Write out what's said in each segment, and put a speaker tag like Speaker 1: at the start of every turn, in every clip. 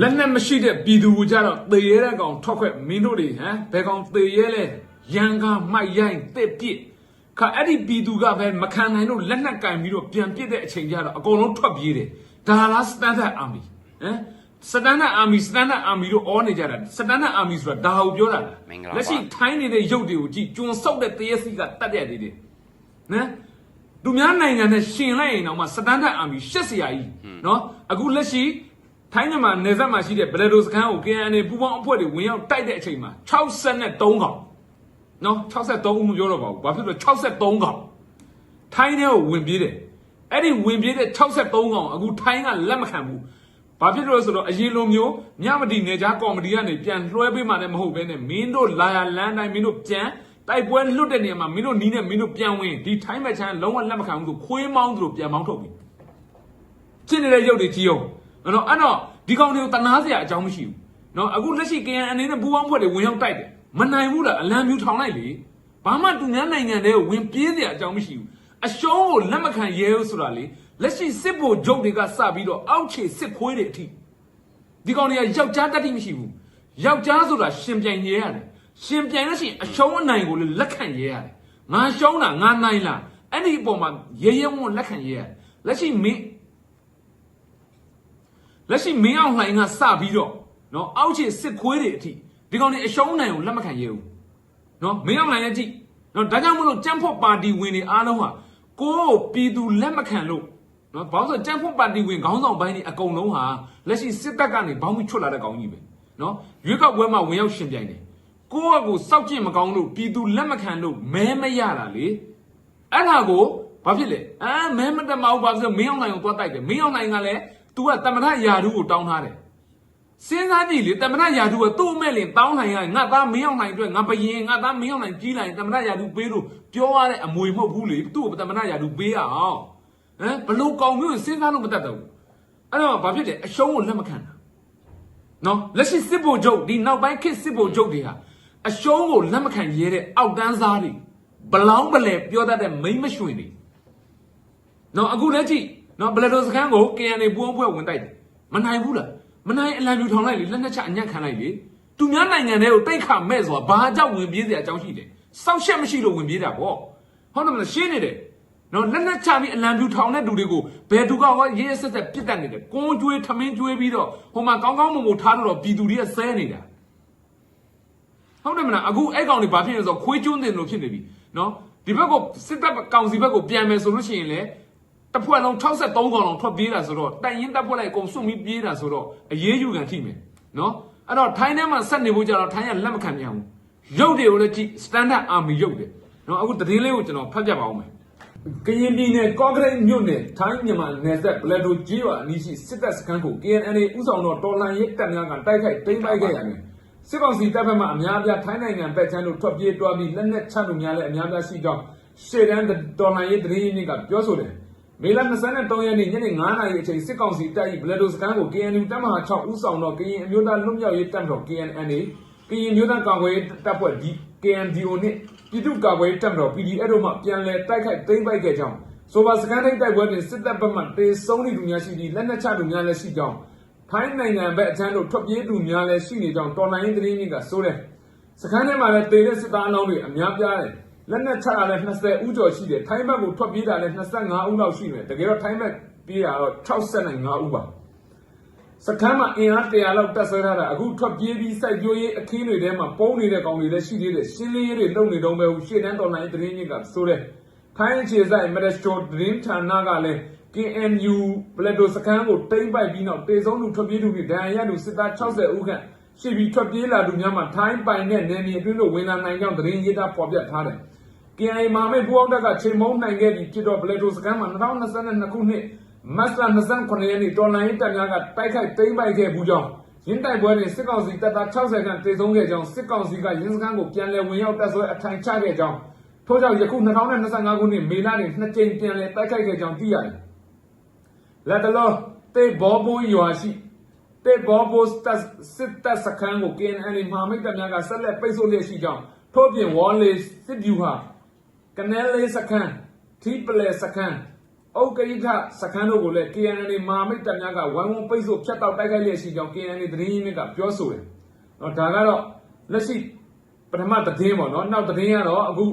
Speaker 1: လက်နဲ့မရှိတဲ့ပြည်သူကိုကြတော့သေရဲတဲ့ကောင်ထွက်ခွက်မင်းတို့တွေဟမ်ဘယ်ကောင်သေရဲလဲရန်ကာမိုက်ရိုင်းတစ်ပစ်ခါအဲ့ဒီပြည်သူကပဲမခံနိုင်လို့လက်နဲ့ကင်ပြီးတော့ပြန်ပစ်တဲ့အချိန်ကျတော့အကုန်လုံးထွက်ပြေးတယ်ဒါလားစတန်ဒတ်အာမီဟမ်စတန်ဒတ်အာမီစတန်ဒတ်အာမီတို့အောနေကြတာစတန်ဒတ်အာမီဆိုတာဒါကိုပြောတာလား
Speaker 2: မင်္ဂလာပါ
Speaker 1: လက်ရှိထိုင်းနေတဲ့ရုပ်တွေကိုကြည့်ကျွန်းဆုပ်တဲ့တရက်စီကတတ်တဲ့နေတယ်နော်သူများနိုင်ငံနဲ့ရှင်လိုက်ရင်တော့မှစတန်ဒတ်အာမီရှက်စရာကြီးနော်အခုလက်ရှိ ထိုင်းမြန်မာနယ်စပ်မှာရှိတဲ့ဘလက်ဒိုစခန်းကို KNA ပူပေါင်းအဖွဲ့တွေဝင်ရောက်တိုက်တဲ့အချိန်မှာ63ကောင်နော်63ဦးမပြောတော့ပါဘူးဘာဖြစ်လို့63ကောင်ထိုင်းထဲကိုဝင်ပြေးတယ်အဲ့ဒီဝင်ပြေးတဲ့63ကောင်အခုထိုင်းကလက်မခံဘူးဘာဖြစ်လို့လဲဆိုတော့အရင်လိုမျိုးမြမတီနယ်ကြားကော်မတီကနေပြန်လွှဲပေးမှလည်းမဟုတ်ဘဲနဲ့မင်းတို့လာရလန်းတိုင်းမင်းတို့ပြန်တိုက်ပွဲလွတ်တဲ့နေရာမှာမင်းတို့နီးနဲ့မင်းတို့ပြန်ဝင်ဒီထိုင်းမဲ့ချမ်းလုံးဝလက်မခံဘူးဆိုခွေးမောင်းသူတို့ပြန်မောင်းထုတ်ပြီဖြစ်နေတဲ့ရုပ်တွေကြီးအောင် နော်အဲ့တော့ဒီကောင်တွေကိုတနာစရာအကြောင်းမရှိဘူးနော်အခုလက်ရှိ KN အနေနဲ့ပူပေါင်းဖွဲ့တွေဝင်ရောက်တိုက်တယ်မနိုင်ဘူးလားအလံမြူထောင်လိုက်လေဘာမှသူများနိုင်ငံတွေကိုဝင်ပြေးစရာအကြောင်းမရှိဘူးအရှုံးကိုလက်မခံရဲဘူးဆိုတာလေလက်ရှိစစ်ဗိုလ်ချုပ်တွေကစပြီးတော့အောက်ခြေစစ်ခွေးတွေအထိဒီကောင်တွေကယောက်ျားတတ်တိမရှိဘူးယောက်ျားဆိုတာရှင်ပြိုင်ရဲရတယ်ရှင်ပြိုင်လို့ရှိရင်အရှုံးအနိုင်ကိုလေလက်ခံရဲရတယ်ငါရှုံးတာငါနိုင်လားအဲ့ဒီအပေါ်မှာရဲရဲဝံ့ဝံ့လက်ခံရဲရတယ်လက်ရှိမင်း လက်ရှိမင်းအောင်လှိုင်ကစပြီးတော့နော်အောက်ခြေစစ်ခွေးတွေအထိဒီကောင်တွေအရှုံးနိုင်ကိုလက်မခံရဘူးနော်မင်းအောင်လှိုင်လည်းကြည့်နော်ဒါကြောင့်မလို့ကြမ်းဖို့ပါတီဝင်တွေအားလုံးဟာကိုယ်ပြည်သူလက်မခံလို့နော်ဘာလို့ဆိုကြမ်းဖို့ပါတီဝင်ခေါင်းဆောင်ပိုင်းတွေအကုန်လုံးဟာလက်ရှိစစ်တပ်ကနေဘောင်းပြီးချွတ်လာတဲ့ကောင်ကြီးပဲနော်ရွေးကောက်ပွဲမှာဝင်ရောက်ရှင်ပြိုင်တယ်ကိုယ့်အကိုစောက်ကျင်မကောင်းလို့ပြည်သူလက်မခံလို့မဲမရတာလေအဲ့ဒါကိုဘာဖြစ်လဲအာမဲမတမအောင်ဘာဖြစ်လို့မင်းအောင်နိုင်ကိုသွားတိုက်တယ်မင်းအောင်နိုင်ကလည်း तू ကတမထယာဓုကိုတောင်းထားတယ်စဉ်းစားကြည့်လေတမထယာဓုကသူ့အမဲ့လင်တောင်းနိုင်ရငါသားမင်းအောင်နိုင်အတွက်ငါဘယင်ငါသားမင်းအောင်နိုင်ကြီးလိုက်တမထယာဓုပေးလို့ပြောရတဲ့အမွေမဟုတ်ဘူးလေသူ့ကိုတမထယာဓုပေးရအောင်ဟမ်ဘလို့ကောင်းမျိုးစဉ်းစားလို့မတတ်တော့ဘူးအဲ့တော့ဘာဖြစ်လဲအရှုံးကိုလက်မခံတာနော်လက်ရှိစစ်ဗိုလ်ချုပ်ဒီနောက်ပိုင်းခေတ်စစ်ဗိုလ်ချုပ်တွေဟာအရှုံးကိုလက်မခံရဲတဲ့အောက်တန်းစားတွေဘလောင်းဘလဲပြောတတ်တဲ့မိမ့်မရွှင်နေနော်အခုလက်ကြည့် နော်ဘလက်တော်စခန်းကို KNA ပူအောင်ဖွဲ့ဝင်တိုက်တယ်မနိုင်ဘူးလားမနိုင်အလံပြူထောင်လိုက်လေလက်နှစ်ချအညံ့ခံလိုက်လေသူများနိုင်ငံတွေကိုတိတ်ခမဲ့ဆိုတာဘာကြောင့်ဝင်ပြေးစရာအကြောင်းရှိတယ်စောက်ရှက်မရှိလို့ဝင်ပြေးတာပေါ့ဟုတ်တယ်မလားရှင်းနေတယ်နော်လက်နှစ်ချပြီးအလံပြူထောင်တဲ့လူတွေကိုဘယ်သူကဟောရေးရေးဆက်ဆက်ပြစ်တတ်နေတယ်ကွန်းကျွေးထမင်းကျွေးပြီးတော့ဟိုမှာကောင်းကောင်းမွန်မွန်ထားလို့တော့ပြည်သူတွေကဆဲနေတာဟုတ်တယ်မလားအခုအဲ့ကောင်တွေဘာဖြစ်လဲဆိုတော့ခွေးကျွန်းတင်လို့ဖြစ်နေပြီနော်ဒီဘက်ကိုစစ်တပ်ကောင်စီဘက်ကိုပြန်မယ်ဆိုလို့ရှိရင်လေ တစ်ဖွဲ့လုံး63ကောင်လုံးထွက်ပြေးတာဆိုတော့တိုင်ရင်တပ်ဖွဲ့လိုက်အကုန်စွန့်ပြီးပြေးတာဆိုတော့အရေးယူကန်ထိမယ်နော်အဲ့တော့ထိုင်းထဲမှာဆက်နေဖို့ကြတော့ထိုင်းကလက်မခံပြန်ဘူးရုပ်တွေကိုလည်းကြည့် standard army ရုပ်တယ်နော်အခုသတင်းလေးကိုကျွန်တော်ဖတ်ပြပါဦးမယ်ကရင်ပြည်နယ်ကော့ဂရိတ်မြို့နယ်ထိုင်းမြန်မာနယ်စပ်ဘလက်ဒိုကြီးရွာအနီးရှိစစ်တပ်စခန်းကို KNL ဥဆောင်တော့တော်လှန်ရေးတပ်များကတိုက်ခိုက်သိမ်းပိုက်ခဲ့ရတယ်စစ်ကောင်စီတပ်ဖက်မှအများအပြားထိုင်းနိုင်ငံဘက်ချမ်းတို့ထွက်ပြေးတွားပြီးလက်နက်ချမှုများလည်းအများအပြားရှိကြောင်းရှေ့တန်းတော်လှန်ရေးသတင်းရင်းမြစ်ကပြောဆိုတယ်။ မေလ23ရက်နေ့ညနေ9:00နာရီအချိန်စစ်ကောင်စီတပ်၏ဘလက်ဒိုစကန်ကို KNU တပ်မဟာ6ဦးဆောင်တော့ကရင်အမျိုးသားလွတ်မြောက်ရေးတပ်မတော် KNNA ကရင်မျိုးသားကာကွယ်ရေးတပ်ဖွဲ့ D KNDO နှင့်ပြည်သူ့ကာကွယ်ရေးတပ်မတော် PDF တို့မှပြန်လည်တိုက်ခိုက်သိမ်းပိုက်ခဲ့ကြောင်းဆိုပါစကန်ထိပ်တိုက်ပွဲတွင်စစ်တပ်ဘက်မှတေဆုံးနေသူများရှိပြီးလက်နက်ချသူများလည်းရှိကြောင်းထိုင်းနိုင်ငံဘက်အချမ်းတို့ထွက်ပြေးသူများလည်းရှိနေကြောင်းတော်လိုင်းသတင်းကြီးကဆိုတယ်။စခန်းထဲမှာလည်းတေတဲ့စစ်သားအလောင်းတွေအများပြားတယ်။ လက်နက်ချတာလည်း20ဦးကျော်ရှိတယ်။ထိုင်းဘက်ကိုထွက်ပြေးတာလည်း25ဦးလောက်ရှိတယ်။တကယ်တော့ထိုင်းဘက်ပြေးတာတော့65ဦးပါ။စခန်းမှာအင်အား100လောက်တက်ဆွဲထားတာအခုထွက်ပြေးပြီးစိုက်ပျိုးရေးအခင်းတွေထဲမှာပုံနေတဲ့ကောင်တွေလည်းရှိသေးတယ်။ရှင်းလင်းရေးတွေလုပ်နေတော့ပဲရှေ့တန်းတော်လိုင်းသတင်းကြီးကဆိုတယ်။ထိုင်းအခြေစိုက်မရက်စတိုသတင်းဌာနကလည်း KNU ဘလက်ဒိုစခန်းကိုတိမ့်ပိုက်ပြီးနောက်တေဆုံးသူထွက်ပြေးသူတွေဒဏ်ရာရသူစစ်သား60ဦးခန့်ရှိပြီးထွက်ပြေးလာသူများမှာထိုင်းပိုင်တဲ့နယ်မြေအတွင်းသို့ဝင်လာနိုင်ကြောင်းသတင်းရေးသားဖော်ပြထားတယ်။ KNA မာမေပူအောင်တက်ကချိန်မုံနိုင်ခဲ့ပြီးဖြစ်တော့ဘလက်ဒိုစခန်းမှာ2022ခုနှစ်မတ်လ29ရက်နေ့တော်လိုင်းတပ်များကတိုက်ခိုက်သိမ်းပိုက်ခဲ့ဘူးကြောင်းရင်းတိုက်ပွဲတွင်စစ်ကောင်စီတပ်သား60ခန့်တေဆုံးခဲ့ကြောင်းစစ်ကောင်စီကရင်းစခန်းကိုပြန်လည်ဝင်ရောက်တပ်ဆွဲအထိုင်ချခဲ့ကြောင်းထို့ကြောင့်ယခု2025ခုနှစ်မေလတွင်နှစ်ကြိမ်ပြန်လည်တိုက်ခိုက်ခဲ့ကြောင်းသိရတယ်။လက်တလောတေဘောဘိုးရွာရှိတေဘောဘိုးစတစစ်တပ်စခန်းကို KNL မဟာမိတ်တပ်များကဆက်လက်ပိတ်ဆို့လျက်ရှိကြောင်းထို့ပြင်ဝေါ်လေးစစ်ဗျူဟာ ကနဲလေးစခန်းထီပလဲစခန်းအုတ်ကိဋ္ဌစခန်းတို့ကိုလည်း KNL မာမိတ်တပ်များကဝိုင်းဝန်းပိတ်ဆို့ဖျက်တောက်တိုက်ခိုက်လျက်ရှိကြောင်း KNL သတင်းရင်းမြစ်ကပြောဆိုတယ်။နော်ဒါကတော့လက်ရှိပထမသတင်းပေါ့နော်နောက်သတင်းကတော့အခု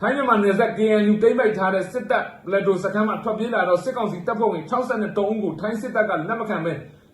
Speaker 1: ထိုင်းမြန်မာနယ်စပ် KNU တိမ့်ပိုက်ထားတဲ့စစ်တပ်လက်တို့စခန်းမှာထွက်ပြေးလာတော့စစ်ကောင်စီတပ်ဖွဲ့ဝင်63ဦးကိုထိုင်းစစ်တပ်ကလက်မခံပဲ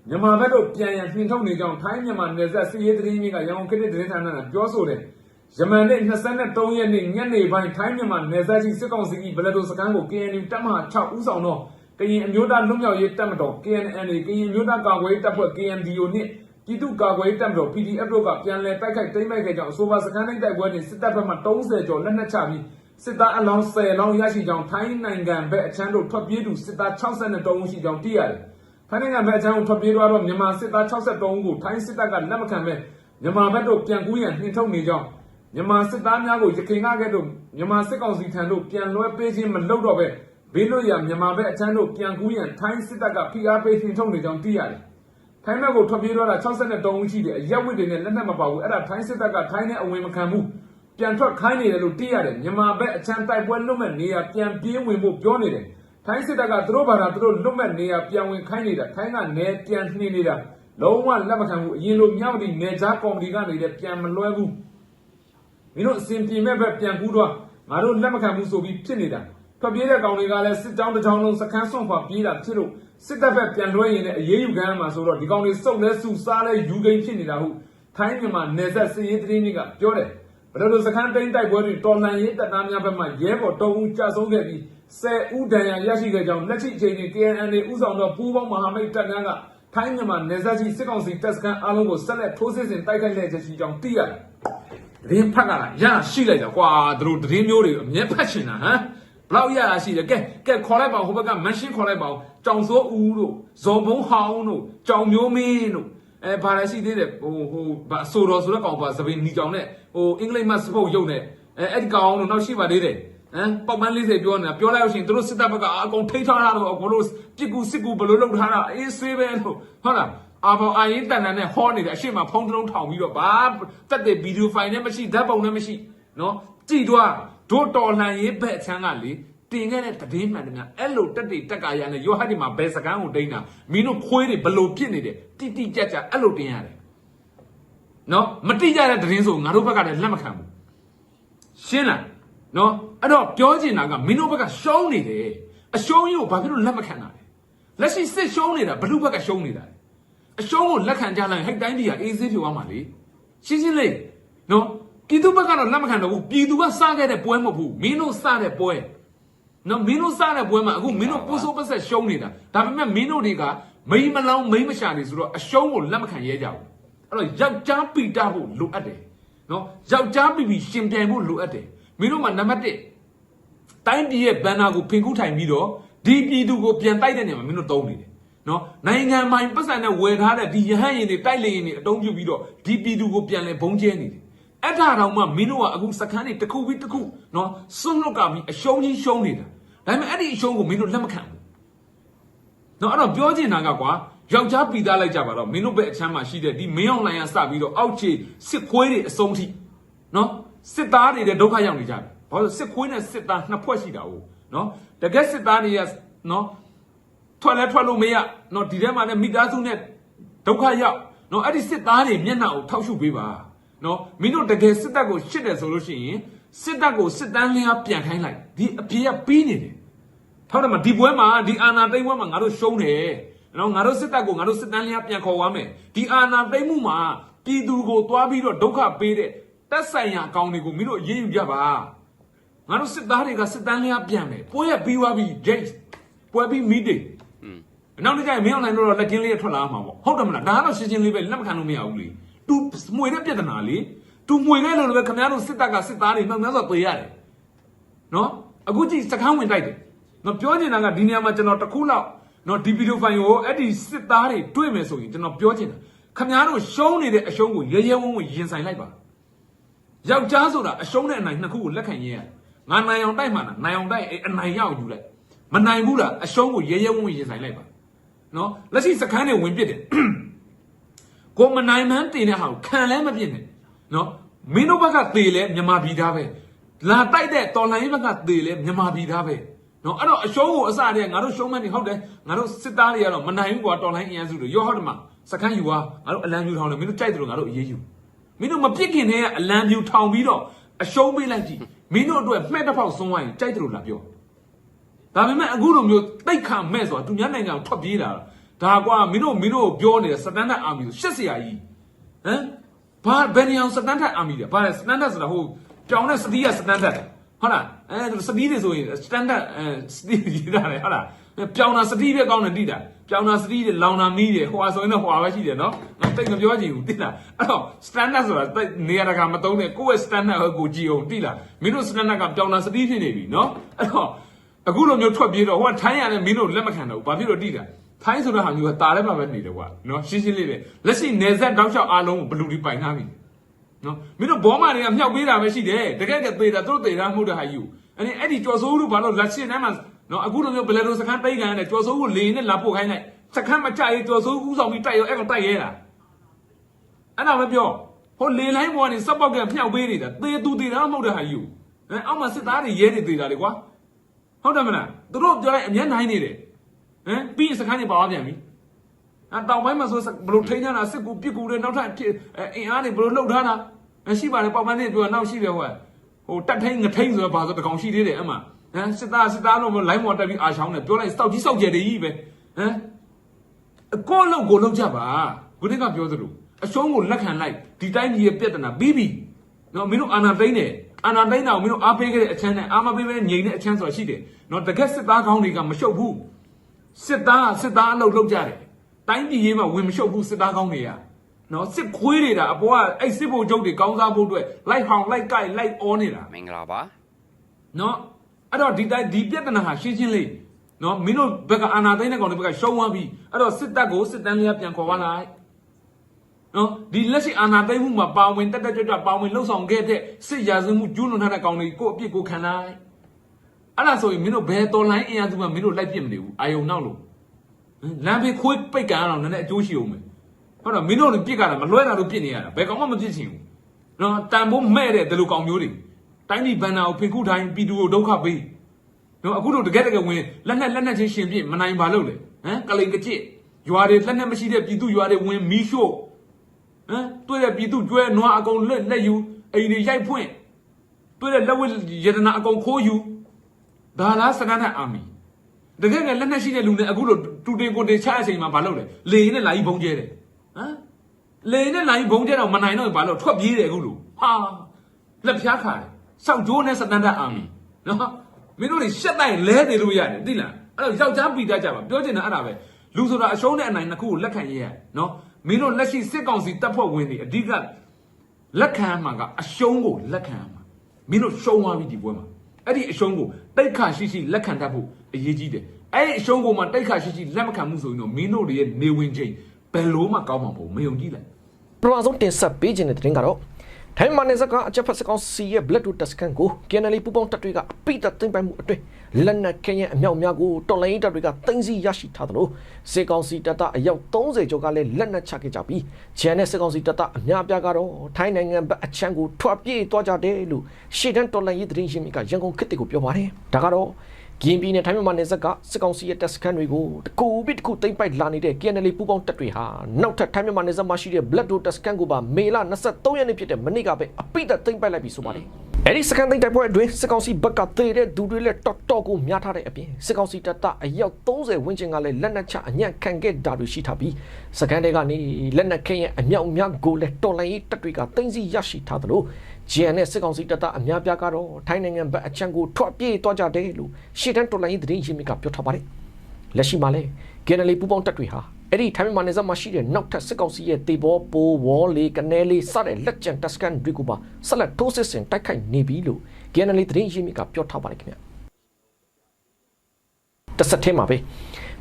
Speaker 1: မြန်မာဘက်တို့ပြန်ရန်နှင်ထုတ်နေကြောင်းထိုင်းမြန်မာနယ်စပ်စစ်ရေးသတင်းမြစ်ကရန်ကုန်ခေတ်သတင်းဌာနကပြောဆိုတယ်။ ယမန်နေ့23ရက်နေ့ညနေပိုင်းထိုင်းမြန်မာနယ်စပ်ရှိစစ်ကောင်စီ၏ဘလက်တို့စခန်းကို KNU တပ်မဟာ6ဦးဆောင်သောကရင်အမျိုးသားလွတ်မြောက်ရေးတပ်မတော် KNN ကရင်အမျိုးသားကာကွယ်ရေးတပ်ဖွဲ့ KNDO နှင့်ပြည်သူ့ကာကွယ်ရေးတပ်မတော် PDF တို့ကပြန်လည်တိုက်ခိုက်သိမ်းပိုက်ခဲ့ကြောင်းအဆိုပါစခန်းတိုင်းတိုက်ပွဲတွင်စစ်တပ်ဘက်မှ30ကျော်လက်နက်ချပြီးစစ်သားအလောင်း10လောင်းရရှိကြောင်းထိုင်းနိုင်ငံဘက်အချမ်းတို့ထွက်ပြေးသူစစ်သား62ဦးရှိကြောင်းသိရတယ်။ထိုင်းနိုင်ငံဘက်အချမ်းကိုထွက်ပြေးသွားတော့မြန်မာစစ်သား62ဦးကိုထိုင်းစစ်တပ်ကလက်မခံပဲမြန်မာဘက်တို့ပြန်ကူးရန်နှင်ထုတ်နေကြောင်း မြန်မာစစ်သားများကိုရခိုင်ကကဲ့သို့ မြန်မာစစ်ကောင်စီထံသို့ ပြန်လွှဲပေးခြင်း မလုပ်တော့ပဲဘေးလွတ်ရာ မြန်မာဘက်အချမ်းတို့ ပြန်ကူးရန် ထိုင်းစစ်တပ်က ဖိအားပေး နှင်ထုတ်နေကြောင်း သိရတယ်။ထိုင်းဘက်ကို ထွက်ပြေးသွားတာ63ဦးရှိတယ် အရက်ဝစ်တွေနဲ့ လက်နက်မပါဘူး အဲ့ဒါ ထိုင်းစစ်တပ်က ထိုင်းနဲ့အဝင်မခံဘူး ပြန်ထွက်ခိုင်းနေတယ်လို့ သိရတယ် မြန်မာဘက်အချမ်း တိုက်ပွဲလွတ်မဲ့နေရာ ပြန်ပြေးဝင်ဖို့ ပြောနေတယ် ထိုင်းစစ်တပ်က သူတို့ဘာသာသူတို့ လွတ်မဲ့နေရာ ပြန်ဝင်ခိုင်းနေတာ ထိုင်းကနေပြန်နှင်းနေတာ လုံးဝလက်မခံဘူး အရင်လို မြောက်ဒီနေကြားကော်မတီကနေလည်း ပြန်မလွှဲဘူး မင်းတို့အစဉ်ပြေမဲ့ဘက်ပြန်ကူးတော့ငါတို့လက်မခံဘူးဆိုပြီးဖြစ်နေတာထွက်ပြေးတဲ့ကောင်တွေကလည်းစစ်ကြောင်းတစ်ကြောင်းလုံးစခန်းဆွန့်ခွာပြေးတာဖြစ်လို့စစ်တပ်ဘက်ပြန်လွှဲရင်လည်းအေးအေးယူခံရမှာဆိုတော့ဒီကောင်တွေစုပ်လဲစုစားလဲယူကိန်းဖြစ်နေတာဟုတ်ထိုင်းမြန်မာနယ်စပ်စစ်ရေးသတင်းတွေကပြောတယ်ဘယ်လိုစခန်းတိန်တိုက်ပွဲတွေတော်လှန်ရေးတပ်သားများဘက်မှရဲဘော်တောဦးကြာဆုံးခဲ့ပြီး10ဦးဒဏ်ရာရရှိခဲ့ကြောင်းလက်ရှိအချိန်တွင် KNN ဥဆောင်သောပူးပေါင်းမဟာမိတ်တပ်များကထိုင်းမြန်မာနယ်စပ်ရှိစစ်ကောင်စီတပ်စခန်းအားလုံးကိုဆက်လက်ထိုးစစ်ဆင်တိုက်ခိုက်လျက်ရှိကြောင်းသိရတယ်။ သတင်းဖတ်ကလာရရှိလိုက်တာကွာသူတို့သတင်းမျိုးတွေအမြဲဖတ်ချင်တာဟမ်ဘလောက်ရရှိတယ်ကဲကဲခေါ်လိုက်ပါဦးဟိုဘက်ကမန်ရှင်းခေါ်လိုက်ပါဦးကြောင်စိုးဦးတို့ဇော်ဘုံဟောင်းတို့ကြောင်မျိုးမင်းတို့အဲဘာလဲရှိသေးတယ်ဟိုဟိုဘာဆိုတော်ဆိုတဲ့ကောင်ပါသပင်နီကြောင်နဲ့ဟိုအင်္ဂလိပ်မစပုတ်ရုပ်နဲ့အဲအဲ့ဒီကောင်တို့နောက်ရှိပါသေးတယ်ဟမ်ပေါက်ပန်း40ပြောနေတာပြောလိုက်လို့ရှိရင်သူတို့စစ်တပ်ဘက်ကအကောင်ထိထားတာတော့အကုန်လုံးပြစ်ကူစစ်ကူဘယ်လိုလုပ်ထားတာအေးဆေးပဲလို့ဟုတ်လား အာဘောင်အာရင်တန်တန်နဲ့ဟောနေတယ်အရှိမဖုံးတုံးထောင်ပြီးတော့ဘာတက်တဲ့ဗီဒီယိုဖိုင်နဲ့မရှိဓာတ်ပုံနဲ့မရှိနော်ကြည်သွားတို့တော်လှန်ရေးဘက်အချမ်းကလေတင်ခဲ့တဲ့တည်င်းမှန်တယ်များအဲ့လိုတက်တိတက်ကာရနဲ့ယောဟတ်ဒီမှာဘယ်စကန်းကိုတိန်းတာမင်းတို့ခွေးတွေဘလို့ပြစ်နေတယ်တိတိကြက်ကြက်အဲ့လိုတင်ရတယ်နော်မတိကြတဲ့တည်င်းဆိုငါတို့ဘက်ကလည်းလက်မခံဘူးရှင်းလားနော်အဲ့တော့ပြောချင်တာကမင်းတို့ဘက်ကရှုံးနေတယ်အရှုံးကြီးကိုဘာဖြစ်လို့လက်မခံတာလဲလက်ရှိစစ်ရှုံးနေတာဘလူဘက်ကရှုံးနေတာလဲ အရှုံးကိုလက်ခံကြလိုက်ဟိတ်တိုင်းပြည်ကအေးဆေးဖြိုသွားမှာလေရှင်းရှင်းလေးနော်ပြည်သူဘက်ကတော့လက်မခံတော့ဘူးပြည်သူကစခဲ့တဲ့ပွဲမဟုတ်ဘူးမင်းတို့စတဲ့ပွဲနော်မင်းတို့စားတဲ့ပွဲမှာအခုမင်းတို့ပိုးစိုးပတ်ဆက်ရှုံးနေတာဒါပေမဲ့မင်းတို့တွေကမိမလောင်းမိမရှာနေဆိုတော့အရှုံးကိုလက်မခံရဲကြဘူးအဲ့တော့ယောက်ျားပီတာဖို့လိုအပ်တယ်နော်ယောက်ျားပီပီရှင်ပြိုင်ဖို့လိုအပ်တယ်မင်းတို့မှာနံပါတ်1တိုင်းပြည်ရဲ့ဘန်နာကိုဖင်ကူးထိုင်ပြီးတော့ဒီပြည်သူကိုပြန်တိုက်တဲ့နေရာမှာမင်းတို့တုံးနေတယ် နော်နိုင်ငံပိုင်ပတ်စံနဲ့ဝယ်ထားတဲ့ဒီရဟန်းရင်တွေတိုက်လေရင်တွေအတုံးပြုပြီးတော့ဒီပြည်သူကိုပြန်လဲဘုံကျဲနေတယ်အဲ့ဒါတောင်မှမင်းတို့ကအခုစကန်းတွေတစ်ခုပြီးတစ်ခုနော်စွန့်လွတ်ကပြီးအရှုံးကြီးရှုံးနေတာဒါပေမဲ့အဲ့ဒီအရှုံးကိုမင်းတို့လက်မခံဘူး။နော်အဲ့တော့ပြောချင်တာကကွာယောက်ျားပီသားလိုက်ကြပါတော့မင်းတို့ဘက်အချမ်းမှာရှိတဲ့ဒီမင်းအောင်လိုင်ရစပြီးတော့အောက်ခြေစစ်ခွေးတွေအစုံထိနော်စစ်သားတွေတဲ့ဒုက္ခရောက်နေကြတယ်။ဘာလို့စစ်ခွေးနဲ့စစ်သားနှစ်ဖွဲ့ရှိတာ哦နော်တကယ်စစ်သားတွေကနော် ထွက်လဲထွက်လို့မရနော်ဒီထဲမှာလည်းမိသားစုနဲ့ဒုက္ခရောက်နော်အဲ့ဒီစစ်သားတွေမျက်နှာကိုထောက်ရှုပေးပါနော်မင်းတို့တကယ်စစ်တပ်ကိုရှစ်တယ်ဆိုလို့ရှိရင်စစ်တပ်ကိုစစ်တမ်းလျားပြန်ခိုင်းလိုက်ဒီအပြေကပြီးနေတယ်ထောက်တယ်မဒီပွဲမှာဒီအာနာသိမ့်ပွဲမှာငါတို့ရှုံးတယ်နော်ငါတို့စစ်တပ်ကိုငါတို့စစ်တမ်းလျားပြန်ခေါ်သွားမယ်ဒီအာနာသိမ့်မှုမှာပြည်သူကိုသွားပြီးတော့ဒုက္ခပေးတဲ့တက်ဆိုင်ရာအကောင်တွေကိုမင်းတို့အရေးယူကြပါငါတို့စစ်သားတွေကစစ်တမ်းလျားပြန်မယ်ပွဲရပြီးသွားပြီ James ပွဲပြီး meeting နောက်နေ့ကျရင်မင်းအောင်နိုင်တော့လက်ကင်းလေးထွက်လာမှာပေါ့ဟုတ်တယ်မလားဒါကတော့ရှင်းရှင်းလေးပဲလက်မခံလို့မရဘူးလေ तू မှွေတဲ့ပြဿနာလေ तू မှွေခဲ့လို့လည်းခင်ဗျားတို့စစ်တပ်ကစစ်သားတွေမှန်မှန်ဆိုသေရတယ်နော်အခုကြည့်စကန်းဝင်တိုက်တယ်နော်ပြောချင်တာကဒီနေရာမှာကျွန်တော်တစ်ခုလောက်နော်ဒီဗီဒီယိုဖိုင်ကိုအဲ့ဒီစစ်သားတွေတွေ့မယ်ဆိုရင်ကျွန်တော်ပြောချင်တာခမည်းတော်ရှုံးနေတဲ့အရှုံးကိုရဲရဲဝံ့ဝံ့ရင်ဆိုင်လိုက်ပါယောက်ျားဆိုတာအရှုံးနဲ့အနိုင်နှစ်ခုကိုလက်ခံရရတယ်ငါနိုင်အောင်တိုက်မှလားနိုင်အောင်တိုက်အဲ့အနိုင်ရအောင်ယူလိုက်မနိုင်ဘူးလားအရှုံးကိုရဲရဲဝံ့ဝံ့ရင်ဆိုင်လိုက်ပါ နော်လက်ရှိစကန်းတွေဝင်ပစ်တယ်ကိုမနိုင်မှန်းတင်တဲ့ဟာကိုခံလဲမပြစ်နဲ့နော်မင်းတို့ဘက်ကသေလဲမြန်မာပြည်သားပဲလာတိုက်တဲ့တော်လိုင်းဘက်ကသေလဲမြန်မာပြည်သားပဲနော်အဲ့တော့အရှုံးကိုအစတည်းကငါတို့ရှုံးမဲ့နေဟုတ်တယ်ငါတို့စစ်သားတွေကတော့မနိုင်ဘူးကွာတော်လိုင်းအင်အားစုတွေရောဟုတ်တယ်မစခန်းယူသွားငါတို့အလံပြူထောင်တယ်မင်းတို့ကြိုက်တယ်လို့ငါတို့အေးအေးယူမင်းတို့မပြစ်ခင်တည်းကအလံပြူထောင်ပြီးတော့အရှုံးပေးလိုက်ကြည့်မင်းတို့အတွက်မှဲ့တစ်ဖောက်ဆုံးသွားရင်ကြိုက်တယ်လို့လာပြော ဒါပေမဲ့အခုလိုမျိုးတိတ်ခါမဲ့ဆိုတာသူများနိုင်ငံကိုထွက်ပြေးတာဒါကွာမင်းတို့မင်းတို့ပြောနေတဲ့စတန်ဒတ်အာမီဆိုရှက်စရာကြီးဟမ်ဘာဘယ်နေအောင်စတန်ဒတ်အာမီလဲဘာလဲစတန်ဒတ်ဆိုတာဟိုပြောင်းတဲ့စတီးကစတန်ဒတ်ဟုတ်လားအဲစတီးတွေဆိုရင်စတန်ဒတ်အဲစတီးရေးတာလေဟုတ်လားပြောင်းတာစတီးပဲကောင်းတယ်တိတာပြောင်းတာစတီးတွေလောင်တာမီးတွေဟိုဟာဆိုရင်တော့ဟိုဟာပဲရှိတယ်နော်ငါတိတ်မပြောချင်ဘူးတိလားအဲ့တော့ standard ဆိုတာတိတ်နေရာတကာမသုံးနဲ့ကိုယ့်ရဲ့ standard ဟိုကိုကြည့်အောင်တိလားမင်းတို့ standard ကပြောင်းတာစတီးဖြစ်နေပြီနော်အဲ့တော့ အခုလိုမျိုးထွက်ပြေးတော့ဟိုကထိုင်းရတယ်မင်းတို့လက်မခံတော့ဘူးဘာဖြစ်လို့တိတာထိုင်းဆိုတဲ့ဟာမျိုးကတာထဲမှာပဲနေတယ်ကွာနော်ရှင်းရှင်းလေးပဲလက်ရှိနေဆက်တောက်လျှောက်အားလုံးကိုဘလူဒီပိုင်ထားပြီနော်မင်းတို့ဘောမတွေကမြောက်ပေးတာပဲရှိတယ်တကယ်ကသေးတာသူတို့သေးတာမဟုတ်တဲ့ဟာယူအဲ့ဒီအဲ့ဒီကြော်စိုးတို့ဘာလို့လက်ရှိထဲမှာနော်အခုလိုမျိုးဘယ်လိုစကန်တိတ်ခံရတယ်ကြော်စိုးကိုလေနဲ့လာပို့ခိုင်းလိုက်စခန်းမကြရေးကြော်စိုးဥဆောင်ပြီးတိုက်ရောအဲ့ကောင်တိုက်ရဲတာအဲ့ဒါပဲပြောဟိုလေလိုင်းပေါ်ကနေစက်ပေါက်ကမြောက်ပေးနေတာသေသူသေတာမဟုတ်တဲ့ဟာယူအဲအောက်မှာစစ်သားတွေရဲနေသေးတာလေကွာ ဟုတ်တယ်မလားသူတို့ပြောလိုက်အမျက်နိုင်နေတယ်ဟမ်ပြီးရင်စခန်းတွေပါသွားပြန်ပြီအတောင်ပိုင်းမှာဆိုဘလို့ထိန်းထားတာစစ်ကူပြစ်ကူတွေနောက်ထပ်အင်အားတွေဘလို့လှုပ်ထားတာရှိပါတယ်ပေါက်ပန်းနေပြောနောက်ရှိတယ်ဟိုဟိုတက်ထိန်ငထိန်ဆိုတော့ဘာဆိုတကောင်ရှိသေးတယ်အမှဟမ်စစ်သားစစ်သားလို့လိုင်းမော်တက်ပြီးအာချောင်းတယ်ပြောလိုက်စောက်ကြီးစောက်ကြတယ်ကြီးပဲဟမ်အကောလုံးကိုလုံးကြပါခုနကပြောသလိုအရှုံးကိုလက်ခံလိုက်ဒီတိုင်းကြီးရဲ့ပြဿနာပြီးပြီနော်မင်းတို့အာနာသိမ့်တယ် အာနာသိမ့်တာကိုမင်းတို့အားပေးခဲ့တဲ့အချမ်းနဲ့အာမပေးပဲငြိမ်တဲ့အချမ်းဆိုတာရှိတယ်နော်တကက်စစ်သားကောင်းတွေကမရှုပ်ဘူးစစ်သားစစ်သားအလုပ်လုပ်ကြတယ်တိုင်းပြည်ရေးမှာဝင်မရှုပ်ဘူးစစ်သားကောင်းတွေကနော်စစ်ခွေးတွေတာအပေါ်ကအဲ့စစ်ဖို့ကျုပ်တွေကောင်းစားဖို့အတွက်လိုက်ဟောင်လိုက်ကိုက်လိုက်အောနေတာ
Speaker 2: မင်္ဂလာပါ
Speaker 1: နော်အဲ့တော့ဒီတိုင်းဒီပြဿနာဟာရှင်းရှင်းလေးနော်မင်းတို့ဘက်ကအာနာသိန်းတဲ့ကောင်တွေဘက်ကရှုံးသွားပြီအဲ့တော့စစ်တပ်ကိုစစ်တမ်းလေးပြန်ခေါ်ပါလိုက် နော်ဒီလက်ရှိအာနာသိန်းမှုမှာပါဝင်တက်တက်ကြွကြွပါဝင်လှုပ်ဆောင်ခဲ့တဲ့စစ်ရာဇဝမှုကျူးလွန်ထားတဲ့ကောင်တွေကိုအပြစ်ကိုခံလိုက်အဲ့ဒါဆိုရင်မင်းတို့ဘယ်တော်လိုင်းအင်အားစုမှမင်းတို့လိုက်ပြစ်မနေဘူးအာယုံနောက်လို့လမ်းဖေးခွေးပိတ်ကန်အောင်နည်းနည်းအကျိုးရှိအောင်မယ်ဟုတ်တော့မင်းတို့လည်းပြစ်ကြတာမလွဲတာလို့ပြစ်နေရတာဘယ်ကောင်မှမပြစ်ချင်ဘူးနော်တန်ဖိုးမဲ့တဲ့ဒီလိုကောင်မျိုးတွေတိုင်းပြည်ဘဏ္ဍာကိုဖိခုတိုင်းပြည်သူကိုဒုက္ခပေးနော်အခုတို့တကယ်တကယ်ဝင်လက်နဲ့လက်နဲ့ချင်းရှင်ပြမနိုင်ပါလို့လေဟမ်ကလိန်ကကြစ်ရွာတွေလက်နဲ့မရှိတဲ့ပြည်သူရွာတွေဝင်မီးရှို့ ဟမ်တွေ့တဲ့ပြည်သူကျွဲနွားအကုန်လက်လက်ယူအိမ်တွေရိုက်ဖွင့်တွေ့တဲ့လက်ဝဲရတနာအကုန်ခိုးယူဒါလားစကန်တဲ့အာမီတကယ်ကလက်နဲ့ရှိတဲ့လူနဲ့အခုလိုတူတင်ကိုတင်ချတဲ့အချိန်မှာမလုပ်လေလေရင်နဲ့လာကြီးဘုံကျဲတယ်ဟမ်လေရင်နဲ့လာကြီးဘုံကျဲတော့မနိုင်တော့ဘာလို့ထွက်ပြေးတယ်အခုလိုဟာလက်ဖျားခါတယ်စောက်ဂျိုးနဲ့စတန်ဒတ်အာမီနော်မင်းတို့တွေရှက်တိုင်းလဲနေလို့ရတယ်သိလားအဲ့တော့ယောက်ျားပီတတ်ကြပါပြောချင်တာအဲ့ဒါပဲလူဆိုတာအရှုံးနဲ့အနိုင်နှစ်ခုကိုလက်ခံရရနော် မင်းတို့လက်ရှိစစ်ကောင်စီတပ်ဖွဲ့ဝင်တွေအဓိကလက်ခံမှာကအရှုံးကိုလက်ခံမှာမင်းတို့ရှုံးသွားပြီဒီပွဲမှာအဲ့ဒီအရှုံးကိုတိတ်ခါရှိရှိလက်ခံတတ်ဖို့အရေးကြီးတယ်အဲ့ဒီအရှုံးကိုမှတိတ်ခါရှိရှိလက်မခံမှုဆိုရင်တော့မင်းတို့တွေရဲ့နေဝင်ချိန်ဘယ်လို့မှကောင်းမှာမဟုတ်မယုံကြည်လိုက်
Speaker 3: ပထမဆုံးတင်ဆက်ပေးခြင်းတဲ့တင်ကတော့ ထိုင်းမန်နေစကအချက်ဖက်စကောင်စီရဲ့ Blood to Tuscan ကို KNL ပူပေါင်းတပ်တွေကအပိတသိမ့်ပိုင်မှုအတွင်းလက်နက်ခဲရင်အမြောက်များကိုတော်လိုင်းတပ်တွေကတင်စီရရှိထားသလိုစေကောင်စီတပ်သားအယောက်30ကျော်ကလည်းလက်နက်ချခဲ့ကြပြီးဂျန်နဲ့စေကောင်စီတပ်သားအများပြားကတော့ထိုင်းနိုင်ငံဘက်အချမ်းကိုထွက်ပြေးသွားကြတယ်လို့ရှေ့တန်းတော်လိုင်းရေးသတင်းရှင်မြစ်ကရန်ကုန်ခေတ်တွေကိုပြောပါတယ်ဒါကတော့ ကင်းပြည်နယ်ထိုင်းမြန်မာနယ်စပ်ကစစ်ကောင်စီရဲ့တပ်စခန်းတွေကိုတကူဘစ်တကူသိမ့်ပိုက်လာနေတဲ့ KNL ပူပေါင်းတပ်တွေဟာနောက်ထပ်ထိုင်းမြန်မာနယ်စပ်မှာရှိတဲ့ Blood Dot တပ်စခန်းကိုပါမေလ23ရက်နေ့ဖြစ်တဲ့မနေ့ကပဲအပိတ်သက်သိမ့်ပိုက်လိုက်ပြီဆိုပါတယ်။အဲဒီစခန်းသိမ့်တိုက်ပွဲအတွင်းစစ်ကောင်စီဘက်ကသေတဲ့ဒူတွေလည်းတော်တော်ကိုများထားတဲ့အပြင်စစ်ကောင်စီတပ်သားအယောက်30ဝန်းကျင်ကလည်းလက်နက်ချအညံ့ခံခဲ့တာတွေရှိထားပြီးစခန်းတွေကနေလက်နက်ခဲရင်အမြောက်အများကိုလည်းတော်လိုင်းရေးတပ်တွေကသိမ့်စီရရှိထားသလို GN နဲ့စစ်ကောင်စီတပ်သားအများပြားကတော့ထိုင်းနိုင်ငံဘက်အချမ်းကိုထွက်ပြေးသွားကြတယ်လို့ရှေ့တန်းတော်လိုင်းရေးသတင်းရင်းမြစ်ကပြောထားပါတယ်။လက်ရှိမှာလဲ KNL ပူပေါင်းတပ်တွေဟာအဲ့ဒီထိုင်းမြန်မာနယ်စပ်မှာရှိတဲ့နောက်ထပ်စစ်ကောင်စီရဲ့တေဘောပိုဝေါ်လေးကနေလေးစတဲ့လက်ကျန်တပ်စကန်တွေကိုပါဆက်လက်ထိုးစစ်ဆင်တိုက်ခိုက်နေပြီလို့ KNL သတင်းရင်းမြစ်ကပြောထားပါတယ်ခင်ဗျာ။တစ်ဆက်တည်းမှာပဲ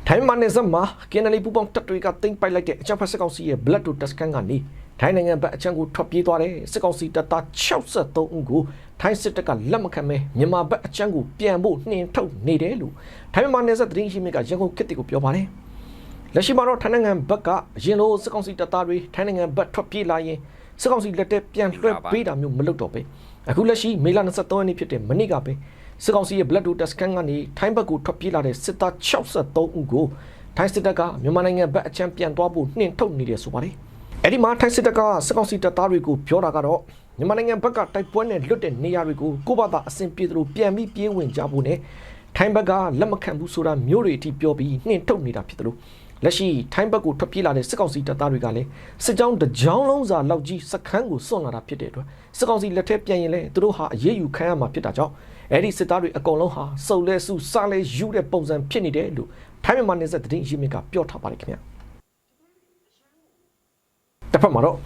Speaker 3: ထိုင်းမြန်မာနယ်စပ်မှာ KNL ပူပေါင်းတပ်တွေကတင်ပိုက်လိုက်တဲ့အကြမ်းဖက်စစ်ကောင်စီရဲ့ Blood to Tuscan ကနေ ထိုင်းနိုင်ငံဘက်အချမ်းကိုထွက်ပြေးသွားတဲ့စစ်ကောင်စီတပ်သား63ဦးကိုထိုင်းစစ်တပ်ကလက်မခံမဲမြန်မာဘက်အချမ်းကိုပြန်ဖို့နှင်ထုတ်နေတယ်လို့ထိုင်းမြန်မာနယ်စပ်သတင်းရှိမြစ်ကရန်ကုန်ခေတ်ကိုပြောပါတယ်လက်ရှိမှာတော့ထိုင်းနိုင်ငံဘက်ကအရင်လိုစစ်ကောင်စီတပ်သားတွေထိုင်းနိုင်ငံဘက်ထွက်ပြေးလာရင်စစ်ကောင်စီလက်ထက်ပြန်လွှဲပေးတာမျိုးမလုပ်တော့ပဲအခုလက်ရှိမေလ23ရက်နေ့ဖြစ်တဲ့မနေ့ကပဲစစ်ကောင်စီရဲ့ blood to test scan ကနေထိုင်းဘက်ကိုထွက်ပြေးလာတဲ့စစ်သား63ဦးကိုထိုင်းစစ်တပ်ကမြန်မာနိုင်ငံဘက်အချမ်းပြန်သွားဖို့နှင်ထုတ်နေတယ်ဆိုပါတယ်။ အဲ့ဒီမှာထိုင်းစစ်တပ်ကစစ်ကောင်စီတပ်သားတွေကိုပြောတာကတော့မြန်မာနိုင်ငံဘက်ကတိုက်ပွဲနဲ့လွတ်တဲ့နေရာတွေကိုကိုယ့်ဘာသာအဆင်ပြေသလိုပြန်ပြီးပြေးဝင်ကြဖို့နဲ့ထိုင်းဘက်ကလက်မခံဘူးဆိုတာမျိုးတွေအထိပြောပြီးနှင်ထုတ်နေတာဖြစ်တယ်လို့လက်ရှိထိုင်းဘက်ကိုထွက်ပြေးလာတဲ့စစ်ကောင်စီတပ်သားတွေကလည်းစစ်ကြောင်းတစ်ကြောင်းလုံးစာလောက်ကြီးစခန်းကိုစွန့်လာတာဖြစ်တဲ့အတွက်စစ်ကောင်စီလက်ထက်ပြန်ရင်လည်းသူတို့ဟာအရေးယူခံရမှာဖြစ်တာကြောင့်အဲ့ဒီစစ်သားတွေအကုန်လုံးဟာစုံလဲစုစားလဲယူတဲ့ပုံစံဖြစ်နေတယ်လို့ထိုင်းမြန်မာနယ်စပ်သတင်းရင်းမြစ်ကပြောထားပါတယ်ခင်ဗျာ တစ်ဖက်မှာတော့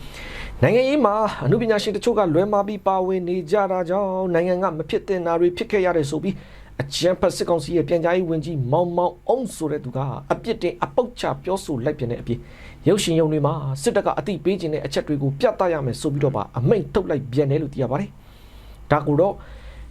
Speaker 3: နိုင်ငံရေးမှာအမှုပညာရှင်တချို့ကလွဲမှားပြီးပါဝင်နေကြတာကြောင့်နိုင်ငံကမဖြစ်တင်တာတွေဖြစ်ခဲ့ရတယ်ဆိုပြီးအကြံဖတ်စစ်ကောင်စီရဲ့ပြန်ကြားရေးဝန်ကြီးမောင်မောင်အောင်ဆိုတဲ့သူကအပြစ်တင်အပုတ်ချပြောဆိုလိုက်ပြန်တဲ့အပြင်ရုပ်ရှင်ရုံတွေမှာစစ်တပ်ကအတိပေးခြင်းတဲ့အချက်တွေကိုပြသရမယ်ဆိုပြီးတော့ပါအမိန့်ထုတ်လိုက်ပြန်တယ်လို့သိရပါတယ်။ဒါကူတော့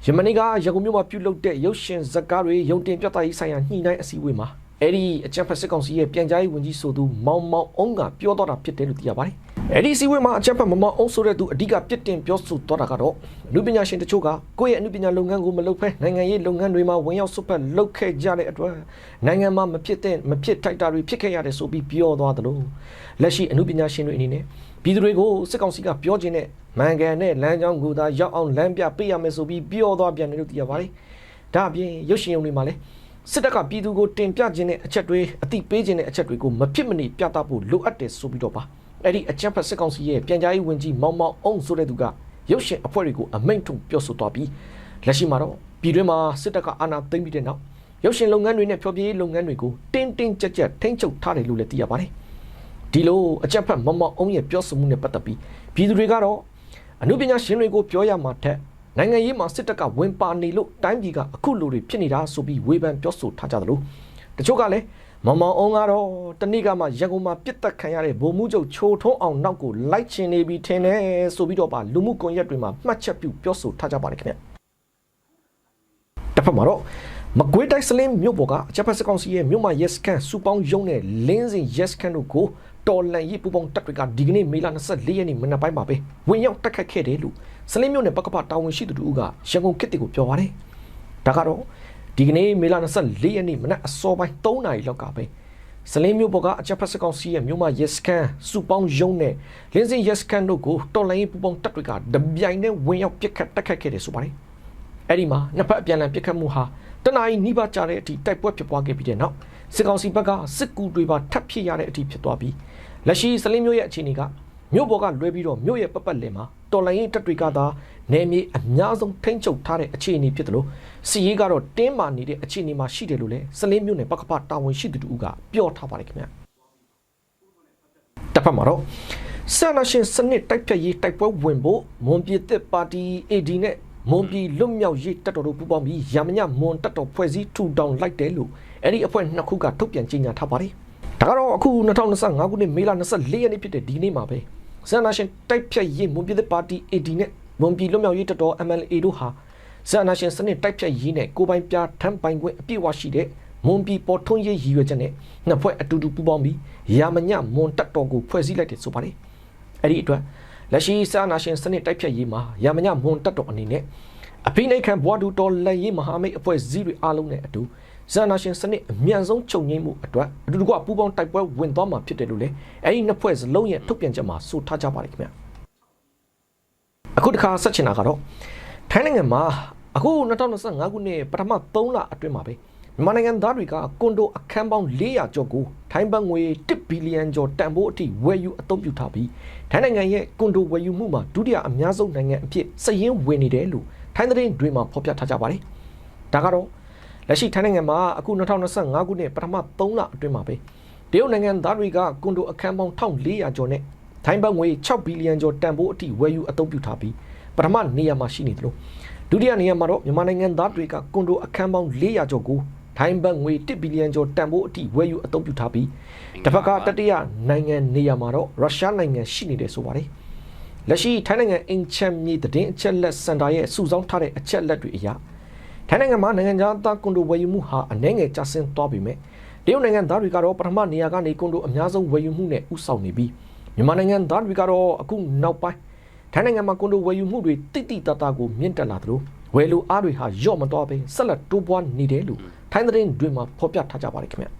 Speaker 3: ယမနီကရကုန်မြို့မှာပြုလုပ်တဲ့ရုပ်ရှင်ဇာတ်ကားတွေရုံတင်ပြသရေးဆိုင်ရာညှိနှိုင်းအစည်းအဝေးမှာအဲ့ဒီအကြံဖတ်စစ်ကောင်စီရဲ့ပြန်ကြားရေးဝန်ကြီးဆိုသူမောင်မောင်အောင်ကပြောတော့တာဖြစ်တယ်လို့သိရပါတယ်။ အဲ့ဒီအစည်းအဝေးမှာအကြံဖတ်မောင်မောင်အောင်ဆိုတဲ့သူအဓိကပြစ်တင်ပြောဆိုတော့တာကတော့အမှုပညာရှင်တချို့ကကိုယ့်ရဲ့အမှုပညာလုပ်ငန်းကိုမလုပ်ဖဲနိုင်ငံရေးလုပ်ငန်းတွေမှာဝင်ရောက်ဆွတ်ဖက်လုပ်ခဲ့ကြတဲ့အတွက်နိုင်ငံမှာမဖြစ်တဲ့မဖြစ်ထိုက်တာတွေဖြစ်ခဲ့ရတယ်ဆိုပြီးပြောသွားတယ်လို့လက်ရှိအမှုပညာရှင်တွေအနေနဲ့ပြည်သူတွေကိုစစ်ကောင်စီကပြောခြင်းနဲ့မန်ကန်နဲ့လမ်းကြောင်းကိုသာရောက်အောင်လမ်းပြပေးရမယ်ဆိုပြီးပြောသွားပြန်တယ်လို့သိရပါတယ်။ဒါအပြင်ရုပ်ရှင်ရုံတွေမှာလည်းစစ်တပ်ကပြည်သူကိုတင်ပြခြင်းတဲ့အချက်တွေအတိပေးခြင်းတဲ့အချက်တွေကိုမဖြစ်မနေပြသဖို့လိုအပ်တယ်ဆိုပြီးတော့ပါ အဲ့ဒီအကြံဖတ်စစ်ကောင်စီရဲ့ပြန်ကြားရေးဝန်ကြီးမောင်မောင်အောင်ဆိုတဲ့သူကရုပ်ရှင်အဖွဲ့တွေကိုအမိန့်ထုတ်ပြောဆိုသွားပြီးလက်ရှိမှာတော့ပြည်တွင်းမှာစစ်တပ်ကအာဏာသိမ်းပြီးတဲ့နောက်ရုပ်ရှင်လုပ်ငန်းတွေနဲ့ဖျော်ဖြေရေးလုပ်ငန်းတွေကိုတင်းတင်းကြပ်ကြပ်ထိန်းချုပ်ထားတယ်လို့လည်းသိရပါတယ်ဒီလိုအကြံဖတ်မောင်မောင်အောင်ရဲ့ပြောဆိုမှုနဲ့ပတ်သက်ပြီးပြည်သူတွေကတော့အမှုပညာရှင်တွေကိုပြောရမှာထက်နိုင်ငံရေးမှာစစ်တပ်ကဝင်ပါနေလို့တိုင်းပြည်ကအခုလိုတွေဖြစ်နေတာဆိုပြီးဝေဖန်ပြောဆိုထားကြသလိုတချို့ကလည်း မမောင်အောင်ကတော့တနေ့ကမှရန်ကုန်မှာပြစ်တက်ခံရတဲ့ဗိုလ်မှူးချုပ်ချိုထုံးအောင်နောက်ကိုလိုက်ချင်နေပြီထင်တယ်ဆိုပြီးတော့ပါလူမှုကွန်ရက်တွေမှာမှတ်ချက်ပြုပြောဆိုထားကြပါတယ်ခင်ဗျတစ်ဖက်မှာတော့မကွေးတိုက်စလင်းမြို့ပေါ်ကအချက်ဖက်စကောင်စီရဲ့မြို့မှာ yes can စူပေါင်းရုံးနဲ့လင်းစင် yes can တို့ကိုတော်လန်ရေးပူပေါင်းတပ်တွေကဒီကနေ့မေလ24ရက်နေ့မနက်ပိုင်းမှာပဲဝင်ရောက်တက်ခတ်ခဲ့တယ်လို့စလင်းမြို့နယ်ပကပတာဝန်ရှိသူတို့ကရန်ကုန်ခေတ်ကိုပြောပါတယ်ဒါကတော့ ဒီကနေ့မေလ24ရက်နေ့မနက်အစောပိုင်း3နာရီလောက်ကပဲစလင်းမြို့ပေါ်ကအချက်ဖက်စကောင်စီရဲ့မြို့မှာ yes can စူပေါင်းရုံးနဲ့လင်းစင် yes can တို့ကိုတော်လန်ရေးပူပေါင်းတပ်တွေကတပြိုင်တည်းဝင်ရောက်ပစ်ခတ်တက်ခတ်ခဲ့တယ်ဆိုပါတယ်အဲ့ဒီမှာနှစ်ဖက်အပြန်အလှန်ပစ်ခတ်မှုဟာတနအီနီးပါးကြတဲ့အထိတိုက်ပွဲဖြစ်ပွားခဲ့ပြီးတဲ့နောက်စစ်ကောင်စီဘက်ကစစ်ကူတွေပါထပ်ဖြစ်ရတဲ့အထိဖြစ်သွားပြီးလက်ရှိစလင်းမြို့ရဲ့အခြေအနေက မြို့ပေါ်ကလွဲပြီးတော့မြို့ရဲ့ပတ်ပတ်လည်မှာတော်လိုင်းရင်တပ်တွေကသာနယ်မြေအများဆုံးထိန်းချုပ်ထားတဲ့အခြေအနေဖြစ်တယ်လို့စီရေးကတော့တင်းမာနေတဲ့အခြေအနေမှာရှိတယ်လို့လည်းစလင်းမြို့နယ်ပကပတာဝန်ရှိသူတို့ကပြောထားပါတယ်ခင်ဗျတစ်ဖက်မှာတော့ဆန္ဒရှင်စနစ်တိုက်ဖြတ်ရေးတိုက်ပွဲဝင်ဖို့မွန်ပြည်သက်ပါတီ AD နဲ့မွန်ပြည်လွတ်မြောက်ရေးတပ်တော်တို့ပူးပေါင်းပြီးရမညမွန်တပ်တော်ဖွဲ့စည်းထူထောင်လိုက်တယ်လို့အဲ့ဒီအဖွဲ့နှစ်ခုကထုတ်ပြန်ကြေညာထားပါတယ်ဒါကတော့အခု2025ခုနှစ်မေလ24ရက်နေ့ဖြစ်တဲ့ဒီနေ့မှာပဲ ဆန္ဒရှင်တိုက်ဖြတ်ရေးမွန်ပြည်သက်ပါတီ AD နဲ့မွန်ပြည်လွတ်မြောက်ရေးတပ်တော် MLA တို့ဟာဆန္ဒရှင်စနစ်တိုက်ဖြတ်ရေးနဲ့ကိုပိုင်ပြားထမ်းပိုင်ခွင့်အပြည့်အဝရှိတဲ့မွန်ပြည်ပေါ်ထွန်းရေးရည်ရွယ်ချက်နဲ့နှစ်ဖွဲ့အတူတူပူးပေါင်းပြီးရာမညမွန်တပ်တော်ကိုဖွဲ့စည်းလိုက်တယ်ဆိုပါတယ်အဲ့ဒီအတွက်လက်ရှိစာနာရှင်စနစ်တိုက်ဖြတ်ရေးမှာရာမညမွန်တပ်တော်အနေနဲ့အဖိနှိတ်ခံဘွားဒူတော်လက်ရေးမဟာမိတ်အဖွဲ့အစည်းတွေအားလုံးနဲ့အတူ ဇာနာရှင်စနစ်အမြန်ဆုံးချုပ်ငိမ့်မှုအတွက်အတူတကွပူးပေါင်းတိုက်ပွဲဝင်သွားမှာဖြစ်တယ်လို့လည်းအဲဒီနှစ်ဖွဲ့စလုံးရဲ့ထုတ်ပြန်ချက်မှာဆိုထားကြပါတယ်ခင်ဗျအခုတစ်ခါဆက်ချင်တာကတော့ထိုင်းနိုင်ငံမှာအခု2025ခုနှစ်ပထမ3လအတွင်းမှာပဲမြန်မာနိုင်ငံသားတွေကကွန်ဒိုအခန်းပေါင်း400ကျော်ကိုထိုင်းဘတ်ငွေ1ဘီလီယံကျော်တန်ဖိုးအထိဝယ်ယူအသုံးပြုထားပြီးထိုင်းနိုင်ငံရဲ့ကွန်ဒိုဝယ်ယူမှုမှာဒုတိယအများဆုံးနိုင်ငံအဖြစ်စည်ရင်းဝင်နေတယ်လို့ထိုင်းသတင်းတွေမှာဖော်ပြထားကြပါတယ်။ဒါကတော့ လက်ရှိထိုင်းနိုင်ငံမှာအခု2025ခုနှစ်ပထမ3လအတွင်းမှာပဲတရုတ်နိုင်ငံသားတွေကကွန်ဒိုအခန်းပေါင်း1400ကျော်နဲ့ထိုင်းဘတ်ငွေ6ဘီလီယံကျော်တန်ဖိုးအထိဝယ်ယူအသုံးပြုထားပြီးပထမနေရာမှာရှိနေတယ်လို့ဒုတိယနေရာမှာတော့မြန်မာနိုင်ငံသားတွေကကွန်ဒိုအခန်းပေါင်း400ကျော်ကိုထိုင်းဘတ်ငွေ1ဘီလီယံကျော်တန်ဖိုးအထိဝယ်ယူအသုံးပြုထားပြီးတစ်ဖက်ကတတိယနိုင်ငံနေရာမှာတော့ရုရှားနိုင်ငံရှိနေတယ်ဆိုပါတယ်လက်ရှိထိုင်းနိုင်ငံအင်ချမ်မြေတည်င်းအချက်လက်စင်တာရဲ့စုဆောင်းထားတဲ့အချက်လက်တွေအရ ထိုင်းနိုင်ငံမှာနိုင်ငံသားကွန်ဒိုဝယ်ယူမှုဟာအနှဲငယ်ကျဆင်းသွားပြီမဲ့တရုတ်နိုင်ငံသားတွေကတော့ပထမနေရာကနေကွန်ဒိုအများဆုံးဝယ်ယူမှုနဲ့ဥဆောင်နေပြီးမြန်မာနိုင်ငံသားတွေကတော့အခုနောက်ပိုင်းထိုင်းနိုင်ငံမှာကွန်ဒိုဝယ်ယူမှုတွေတိတိတတ်တာကိုမြင့်တက်လာသလိုဝယ်လိုအားတွေဟာယော့မသွားပဲဆက်လက်တိုးပွားနေတယ်လို့ထိုင်းသတင်းတွင်မှာဖော်ပြထားကြပါတယ်ခင်ဗျာ